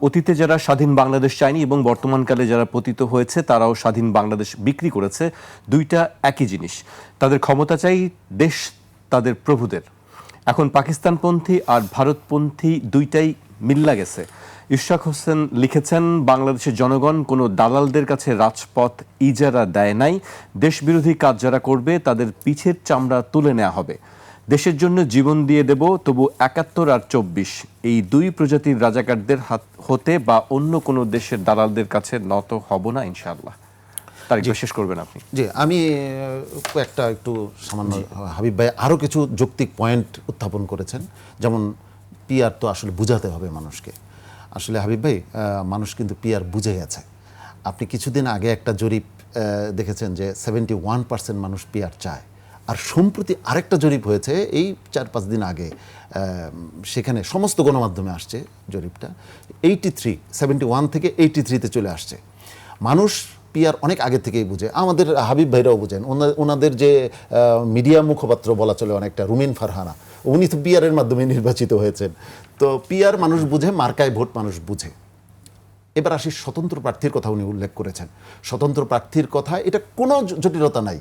অতীতে যারা স্বাধীন বাংলাদেশ চায়নি এবং বর্তমানকালে যারা পতিত হয়েছে, তারাও স্বাধীন বাংলাদেশ বিক্রি করেছে। দুইটা একই জিনিস। তাদের ক্ষমতা চাই দেশ, তাদের প্রভুদের। এখন পাকিস্তানপন্থী আর ভারতপন্থী দুইটাই মিল্লা গেছে। ইশরাক হোসেন লিখেছেন, বাংলাদেশের জনগণ কোনো দালালদের কাছে রাজপথ ইজারা দেয় নাই। দেশবিরোধী কাজ যারা করবে, তাদের পিছের চামড়া তুলে নেওয়া হবে। দেশের জন্য জীবন দিয়ে দেব তবু একাত্তর আর চব্বিশ। এই দুই প্রজাতির রাজাকারদের হাত হতে বা অন্য কোনো দেশের দালালদের কাছে নত হব না ইনশাআল্লাহ। তার শেষ করবেন আপনি। জি আমি কয়েকটা একটু সামান্য হাবিব ভাই আরও কিছু যৌক্তিক পয়েন্ট উত্থাপন করেছেন। যেমন পিআর তো আসলে বুঝাতে হবে মানুষকে। আসলে হাবিব ভাই মানুষ কিন্তু পিআর বুঝে গেছে আপনি কিছুদিন আগে একটা জরিপ দেখেছেন যে সেভেন্টি ওয়ান পার্সেন্ট মানুষ পিআর চায়। আর সম্প্রতি আরেকটা জরিপ হয়েছে, এই চার পাঁচ দিন আগে সেখানে সমস্ত গণমাধ্যমে আসছে জরিপটা। এইটি থ্রি সেভেন্টি ওয়ান থেকে এইটি থ্রিতে চলে আসছে। মানুষ পিয়ার অনেক আগে থেকেই বুঝে, আমাদের হাবিব ভাইরাও বুঝেন, ওনা- ওনাদের যে মিডিয়া মুখপাত্র বলা চলে অনেকটা, রুমিন ফারহানা, উনি তো পিয়ারের মাধ্যমে নির্বাচিত হয়েছেন। তো পিয়ার মানুষ বুঝে, মার্কায় ভোট মানুষ বুঝে। এবার আসি স্বতন্ত্র প্রার্থীর কথা উনি উল্লেখ করেছেন। স্বতন্ত্র প্রার্থীর কথা এটা কোনো জটিলতা নাই।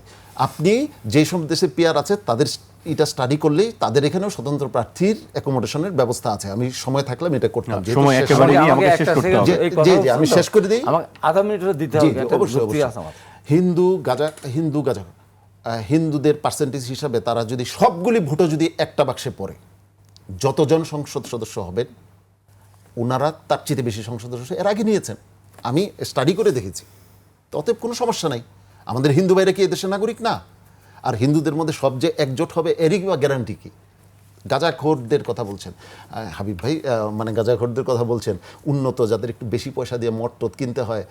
আপনি যে সব দেশে পিয়ার আছে তাদের এটা স্টাডি করলেই তাদের এখানেও স্বতন্ত্র প্রার্থীর অ্যাকোমোডেশনের ব্যবস্থা আছে। আমি সময় থাকলে আমি এটা করতাম। জি, জি, আমি শেষ করে দিই। আমাকে আধা মিনিট দিতে হবে অবশ্যই অবশ্যই। হিন্দু গাজা হিন্দু গাজা হিন্দুদের পার্সেন্টেজ হিসাবে তারা যদি সবগুলি ভোটও যদি একটা বাক্সে পড়ে যতজন সংসদ সদস্য হবেন ওনারা তার চেয়ে বেশি সংসদ সদস্য এর আগে নিয়েছেন। আমি স্টাডি করে দেখেছি। অতএব কোনো সমস্যা নাই। আমাদের হিন্দু ভাইরা কি এদেশের নাগরিক? না। আর হিন্দুদের মধ্যে সব যে একজোট হবে এরই বা গ্যারান্টি কি? গাঁজাখোরদের কথা বলছেন। হাবিব ভাই মানে গাঁজাখোরদের কথা বলছেন। উন্নত যাদের একটু বেশি পয়সা দিয়ে মদ টদ কিনতে হয়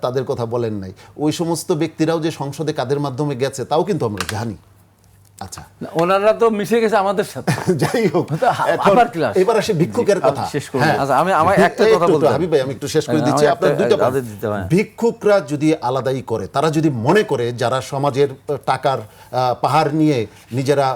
তাদের কথা বলেন নাই। ওই সমস্ত ব্যক্তিরাও যে সংসদে কাদের মাধ্যমে গেছে, তাও কিন্তু আমরা জানি। আচ্ছা। ওনারা তো মিশে গেছে আমাদের সাথে। যাই হোক আবার class। এবার আসে ভিক্ষুকের কথা। শেষ করুন। হ্যাঁ। আচ্ছা, আমি- আমার একটা কথা বলতে হাবিব ভাই আমি একটু শেষ করে হ্যাঁ, দিচ্ছি। আপনার হবে। ভিক্ষুকরা যদি আলাদাই করে তারা যদি মনে করে যারা সমাজের টাকার পাহাড় নিয়ে নিজেরা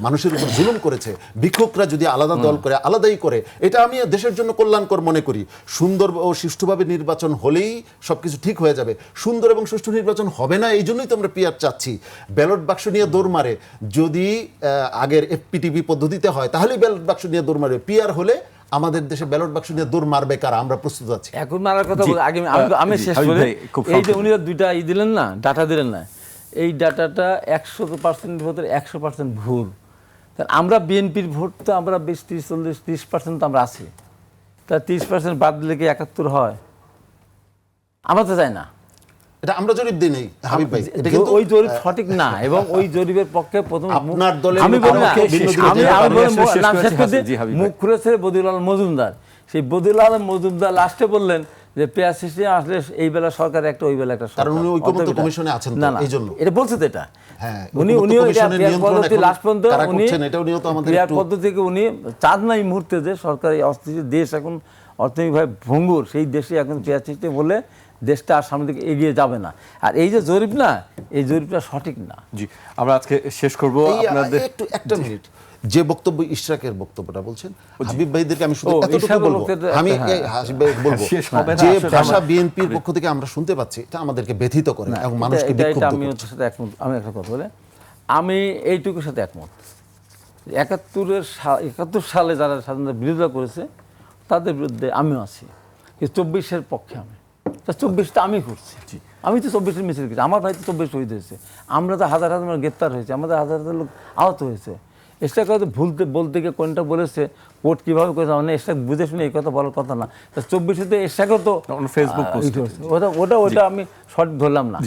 মানুষের উপর জুলুম করেছে ভিক্ষুকরা যদি আলাদা দল করে আলাদাই করে এটা আমি দেশের জন্য কল্যাণকর মনে করি। সুন্দর ও সুষ্ঠুভাবে নির্বাচন হলেই সবকিছু ঠিক হয়ে যাবে। সুন্দর এবং সুষ্ঠু নির্বাচন হবে না এই জন্যই তো আমরা পিয়ার চাচ্ছি। ব্যালট বাক্স নিয়ে দৌড় মারে যদি আহ, আগের এফপিটিভি পদ্ধতিতে হয় তাহলেই ব্যালট বাক্স নিয়ে দৌড় মারবে। পিয়ার হলে আমাদের দেশে ব্যালট বাক্স নিয়ে দৌড় মারবে কারা? আমরা প্রস্তুত আছি। এখন মারার কথা আগে আমি শেষ করে। এই যে উনি দুইটা ই দিলেন না ডাটা দিলেন না। এই ডাটাটা একশো পার্সেন্ট ভোটের একশো পার্সেন্ট ভুল আমরা বিএনপির ভোট তো আমরা বেশ তিরিশ চল্লিশ তিরিশ পার্সেন্ট তো আমরা আছি। তা তিরিশ পার্সেন্ট বাদ দিলে কি একাত্তর হয়? আমরা তো চাই না। এটা আমরা জরিপ দিই নেই হাবিব ভাই এটা কিন্তু ওই জরিপ সঠিক না এবং ওই জরিপের পক্ষে প্রথম আপনার দলের আমি বলি না, আমি বলি, না। শেষ। মুখ খুলেছে বদিউলাল মজুমদার সেই বদিউলাল মজুমদার লাস্টে বললেন যে সিস্টেম আসলে এই বেলা সরকার একটা ওই বেলা একটা সরকার। কারণ উনি কমিশনে আছেন না না এই জন্য। এটা বলছে তো এটা হ্যাঁ, উনি উনিও এটা পদ্ধতি এখন লাস্ট পর্যন্ত উনি এটাও নিয়েও তো আমাদের পেঁয়াজ একটু- পদ্ধতি থেকে উনি চাঁদ না এই মুহূর্তে যে সরকার এই অস্থিতিশীল দেশ এখন অর্থনৈতিকভাবে ভঙ্গুর সেই দেশে এখন পেঁয়াজ সিস্টেম হলে দেশটা আর সামনের দিকে এগিয়ে যাবে না। আর এই যে জরিপ না এই জরিপটা সঠিক না। জি আমরা আজকে শেষ করব। আপনাদের একটু একটা মিনিট। যে বক্তব্য ইশরাকের বক্তব্যটা বলছেন হাবিব ভাইদেরকে আমি শুধু এতটুকু বলব। আমি হ্যাঁ। এই হাসিব ভাই বলব যে ভাষা বিএনপির পক্ষ থেকে আমরা শুনতে পাচ্ছি এটা আমাদেরকে ব্যথিত করে এবং মানুষকে এটা- এটা- বিক্ষুব্ধ এটা আমি করে ওর সাথে একমত আমি একটা কথা বলে। আমি এইটুকুর সাথে একমত। একাত্তরের একাত্তর সালে যারা স্বাধীনতা বিরোধিতা করেছে তাদের বিরুদ্ধে আমিও আছি। চব্বিশের পক্ষে আমি। তা চব্বিশটা আমি করছি। আমি তো চব্বিশের মিছিল করছি আমার ভাই তো চব্বিশ শহীদ হয়েছে। আমরা তো হাজার হাজার মানুষ গ্রেপ্তার হয়েছে আমাদের হাজার হাজার লোক আহত হয়েছে। এসটা কথা ভুলতে বলতে গিয়ে কোনটা বলেছে কোর্ট কীভাবে করেছে মানে এসটা বুঝে শুনে এই কথা বলার কথা না। তা চব্বিশে তো এসটাকেও তো ফেসবুক আহ, পোস্ট ই করেছে। ওটা ওটা ওটা আমি শর্ট ধরলাম না।